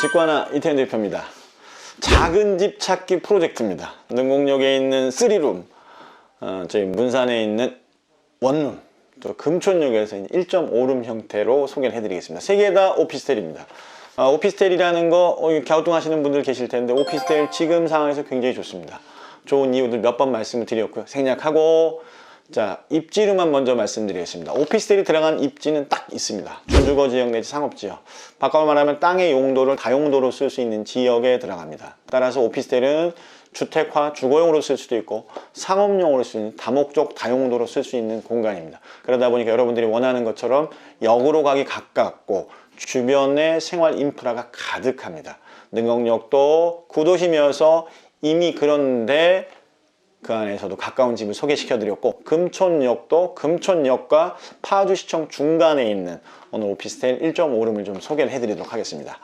직관화 이태현 대표입니다. 작은 집 찾기 프로젝트입니다. 능곡역에 있는 쓰리룸, 어, 저희 문산에 있는 원룸, 또 금촌역에서 1.5룸 형태로 소개를 해드리겠습니다. 세 개 다 오피스텔입니다. 아, 오피스텔이라는 거 어, 갸우뚱하시는 분들 계실 텐데 오피스텔 지금 상황에서 굉장히 좋습니다. 좋은 이유들 몇 번 말씀을 드렸고요. 생략하고 자 입지로만 먼저 말씀드리겠습니다. 오피스텔이 들어간 입지는 딱 있습니다. 주주거 지역 내지 상업 지역. 바꿔 말하면 땅의 용도를 다용도로 쓸 수 있는 지역에 들어갑니다. 따라서 오피스텔은 주택화, 주거용으로 쓸 수도 있고 상업용으로 쓸 수 있는 다목적 다용도로 쓸 수 있는 공간입니다. 그러다 보니까 여러분들이 원하는 것처럼 역으로 가기 가깝고 주변에 생활 인프라가 가득합니다. 능곡역도 구도심이어서 이미 그런데 그 안에서도 가까운 집을 소개시켜 드렸고 금촌역도 금촌역과 파주시청 중간에 있는 오늘 오피스텔 1.5룸을 좀 소개를 해 드리도록 하겠습니다.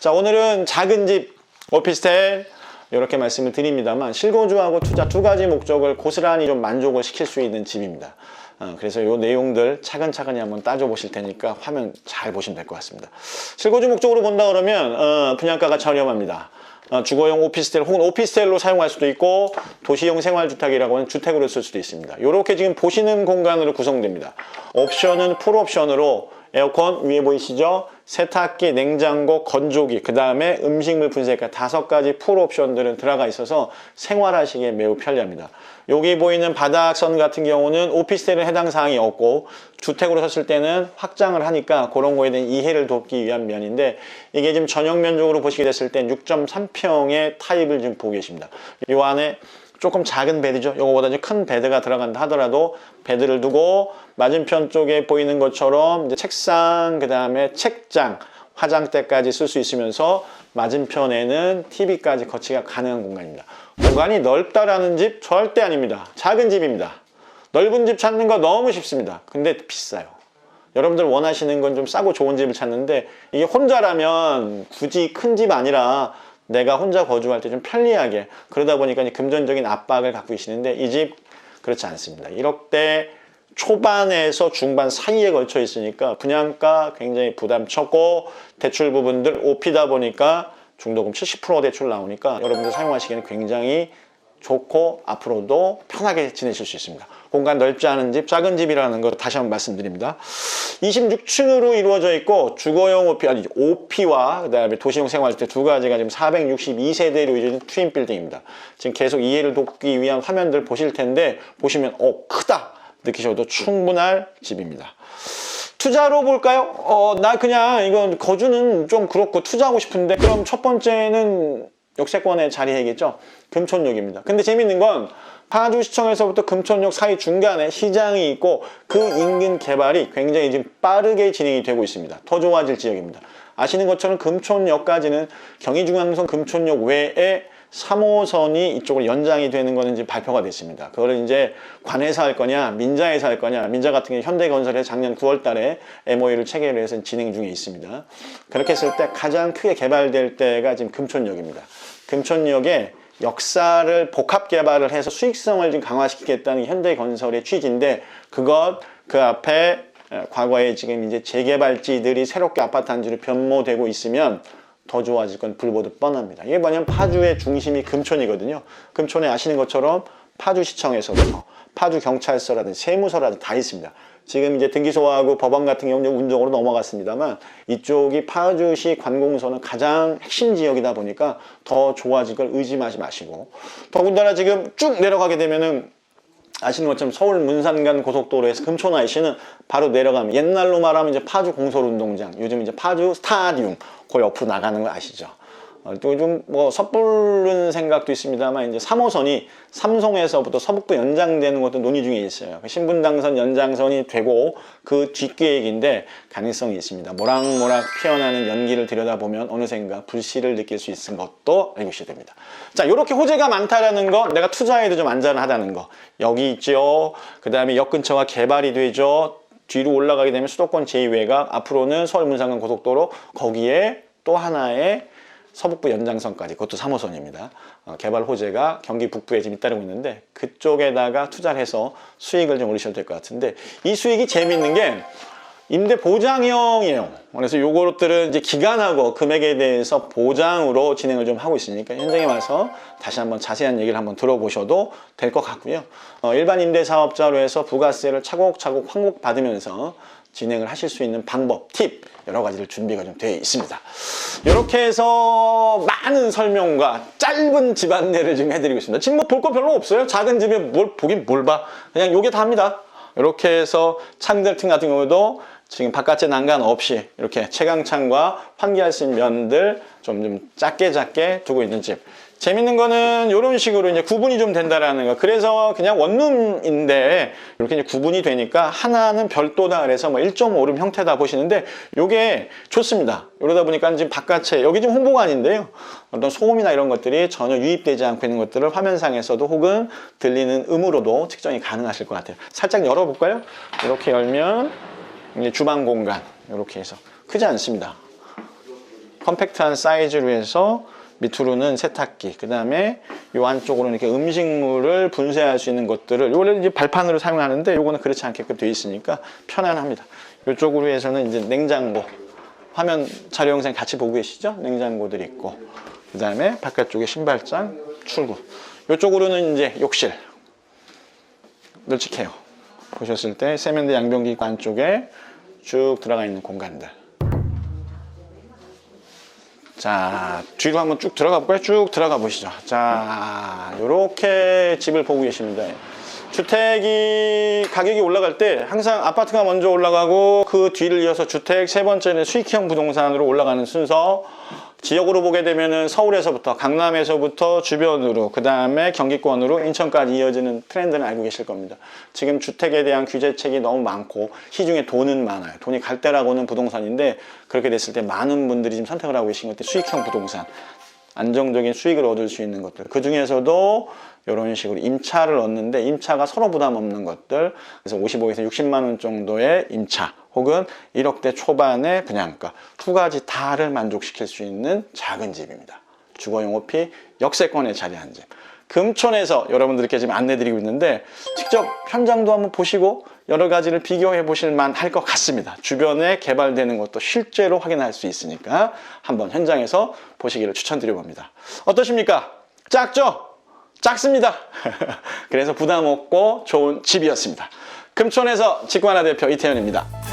자 오늘은 작은 집 오피스텔 이렇게 말씀을 드립니다만 실거주하고 투자 두 가지 목적을 고스란히 좀 만족을 시킬 수 있는 집입니다. 어, 그래서 이 내용들 차근차근히 한번 따져 보실 테니까 화면 잘 보시면 될 것 같습니다. 실거주 목적으로 본다 그러면 어, 분양가가 저렴합니다. 어, 주거용 오피스텔 혹은 오피스텔로 사용할 수도 있고 도시용 생활주택이라고 하는 주택으로 쓸 수도 있습니다. 이렇게 지금 보시는 공간으로 구성됩니다. 옵션은 풀옵션으로 에어컨 위에 보이시죠? 세탁기, 냉장고, 건조기, 그 다음에 음식물 분쇄가 다섯 가지 풀 옵션들은 들어가 있어서 생활하시기에 매우 편리합니다. 여기 보이는 바닥선 같은 경우는 오피스텔은 해당 사항이 없고 주택으로 섰을 때는 확장을 하니까 그런 거에 대한 이해를 돕기 위한 면인데 이게 지금 전용 면적으로 보시게 됐을 때 6.3평의 타입을 지금 보고 계십니다. 이 안에 조금 작은 베드죠. 이거보다 좀큰 베드가 들어간다 하더라도 베드를 두고 맞은편 쪽에 보이는 것처럼 이제 책상, 그 다음에 책장, 화장대까지 쓸 수 있으면서 맞은편에는 TV까지 거치가 가능한 공간입니다. 공간이 넓다라는 집 절대 아닙니다. 작은 집입니다. 넓은 집 찾는 거 너무 쉽습니다. 근데 비싸요. 여러분들 원하시는 건 좀 싸고 좋은 집을 찾는데 이게 혼자라면 굳이 큰 집 아니라 내가 혼자 거주할 때 좀 편리하게 그러다 보니까 금전적인 압박을 갖고 계시는데 이 집 그렇지 않습니다. 1억대 초반에서 중반 사이에 걸쳐 있으니까 분양가 굉장히 부담쳤고 대출 부분들 오피다 보니까 중도금 70% 대출 나오니까 여러분들 사용하시기에는 굉장히 좋고 앞으로도 편하게 지내실 수 있습니다. 공간 넓지 않은 집, 작은 집이라는 거 다시 한번 말씀드립니다. 26층으로 이루어져 있고 주거용 오피 아니 오피와 그다음에 도시용 생활주택 두 가지가 지금 462세대로 이루어진 트윈 빌딩입니다. 지금 계속 이해를 돕기 위한 화면들 보실 텐데 보시면 어 크다 느끼셔도 충분할 집입니다. 투자로 볼까요? 어, 나 그냥 이건 거주는 좀 그렇고 투자하고 싶은데 그럼 첫 번째는 역세권의 자리이겠죠. 금촌역입니다. 근데 재밌는 건 파주시청에서부터 금촌역 사이 중간에 시장이 있고 그 인근 개발이 굉장히 지금 빠르게 진행이 되고 있습니다. 더 좋아질 지역입니다. 아시는 것처럼 금촌역까지는 경의중앙선 금촌역 외에 3호선이 이쪽으로 연장이 되는 거는 이제 발표가 됐습니다. 그거를 이제 관에서 할 거냐, 민자에서 할 거냐. 민자 같은 경우 현대건설에 작년 9월 달에 MOU를 체결을 해서 진행 중에 있습니다. 그렇게 했을 때 가장 크게 개발될 때가 지금 금촌역입니다. 금촌역에 역사를 복합 개발을 해서 수익성을 좀 강화시키겠다는 게 현대건설의 취지인데 그것 그 앞에 에, 과거에 지금 이제 재개발지들이 새롭게 아파트 단지로 변모되고 있으면 더 좋아질 건 불보듯 뻔합니다. 이게 뭐냐면 파주의 중심이 금촌이거든요. 금촌에 아시는 것처럼 파주시청에서부터 파주경찰서라든지 세무서라든지 다 있습니다. 지금 이제 등기소하고 법원 같은 경우는 운정으로 넘어갔습니다만 이쪽이 파주시 관공서는 가장 핵심 지역이다 보니까 더 좋아질 걸 의심하지 마시고 더군다나 지금 쭉 내려가게 되면은 아시는 것처럼 서울 문산간 고속도로에서 금촌 IC는 바로 내려가면 옛날로 말하면 이제 파주 공설운동장 요즘 이제 파주 스타디움 그 옆으로 나가는 거 아시죠? 어, 또좀 뭐 섣부른 생각도 있습니다만 이제 3호선이 삼송에서부터 서북부 연장되는 것도 논의 중에 있어요. 그 신분 당선 연장선이 되고 그 뒷계획인데 가능성이 있습니다. 모락모락 피어나는 연기를 들여다보면 어느샌가 불씨를 느낄 수 있는 것도 알고 있어야 됩니다. 자, 이렇게 호재가 많다라는 거, 내가 투자해도 좀 안전하다는 거. 여기 있죠. 그 다음에 역 근처가 개발이 되죠. 뒤로 올라가게 되면 수도권 제2외곽, 앞으로는 서울 문산간 고속도로, 거기에 또 하나의 서북부 연장선까지 그것도 3호선입니다. 어, 개발 호재가 경기 북부에 지금 잇따르고 있는데 그쪽에다가 투자를 해서 수익을 좀 올리셔도 될것 같은데 이 수익이 재밌는 게 임대 보장형이에요. 그래서 요것들은 이제 기간하고 금액에 대해서 보장으로 진행을 좀 하고 있으니까 현장에 와서 다시 한번 자세한 얘기를 한번 들어보셔도 될 것 같고요. 어, 일반 임대 사업자로 해서 부가세를 차곡차곡 환곡 받으면서 진행을 하실 수 있는 방법, 팁 여러 가지를 준비가 좀 되어 있습니다. 이렇게 해서 많은 설명과 짧은 집 안내를 지금 해드리고 있습니다. 지금 뭐 볼 거 별로 없어요. 작은 집에 뭘 보긴 뭘 봐. 그냥 요게 다입니다. 이렇게 해서 창들틈 같은 경우도 지금 바깥에 난간 없이 이렇게 채광창과 환기할 수 있는 면들 좀, 좀 작게 작게 두고 있는 집. 재밌는 거는 이런 식으로 이제 구분이 좀 된다라는 거. 그래서 그냥 원룸인데 이렇게 이제 구분이 되니까 하나는 별도다 그래서 뭐 1.5룸 형태다 보시는데 이게 좋습니다. 이러다 보니까 지금 바깥에 여기 지금 홍보관인데요. 어떤 소음이나 이런 것들이 전혀 유입되지 않고 있는 것들을 화면상에서도 혹은 들리는 음으로도 측정이 가능하실 것 같아요. 살짝 열어볼까요? 이렇게 열면 이제 주방 공간 이렇게 해서 크지 않습니다. 컴팩트한 사이즈로 해서 밑으로는 세탁기, 그 다음에 이 안쪽으로는 이렇게 음식물을 분쇄할 수 있는 것들을 원래 이제 발판으로 사용하는데 요거는 그렇지 않게끔 되어 있으니까 편안합니다. 이쪽으로 해서는 이제 냉장고, 화면 자료 영상 같이 보고 계시죠? 냉장고들이 있고, 그 다음에 바깥쪽에 신발장, 출구. 이쪽으로는 이제 욕실. 널찍해요. 보셨을 때 세면대 양변기 안쪽에 쭉 들어가 있는 공간들. 자, 뒤로 한번 쭉 들어가 볼까요? 쭉 들어가 보시죠. 자, 이렇게 집을 보고 계십니다. 주택이 가격이 올라갈 때 항상 아파트가 먼저 올라가고 그 뒤를 이어서 주택, 세 번째는 수익형 부동산으로 올라가는 순서. 지역으로 보게 되면은 서울에서부터 강남에서부터 주변으로 그 다음에 경기권으로 인천까지 이어지는 트렌드는 알고 계실 겁니다. 지금 주택에 대한 규제책이 너무 많고 시중에 돈은 많아요. 돈이 갈 때라고는 부동산인데 그렇게 됐을 때 많은 분들이 지금 선택을 하고 계신 것들이 수익형 부동산. 안정적인 수익을 얻을 수 있는 것들. 그 중에서도 이런 식으로 임차를 얻는데 임차가 서로 부담 없는 것들. 그래서 55에서 60만 원 정도의 임차 혹은 1억대 초반의 분양가 두 가지 다를 만족시킬 수 있는 작은 집입니다. 주거용어피 역세권에 자리한 집. 금촌에서 여러분들께 지금 안내드리고 있는데 직접 현장도 한번 보시고 여러 가지를 비교해 보실 만할 것 같습니다. 주변에 개발되는 것도 실제로 확인할 수 있으니까 한번 현장에서 보시기를 추천드려 봅니다. 어떠십니까? 작죠? 작습니다. 그래서 부담 없고 좋은 집이었습니다. 금촌에서 직관화 대표 이태현입니다.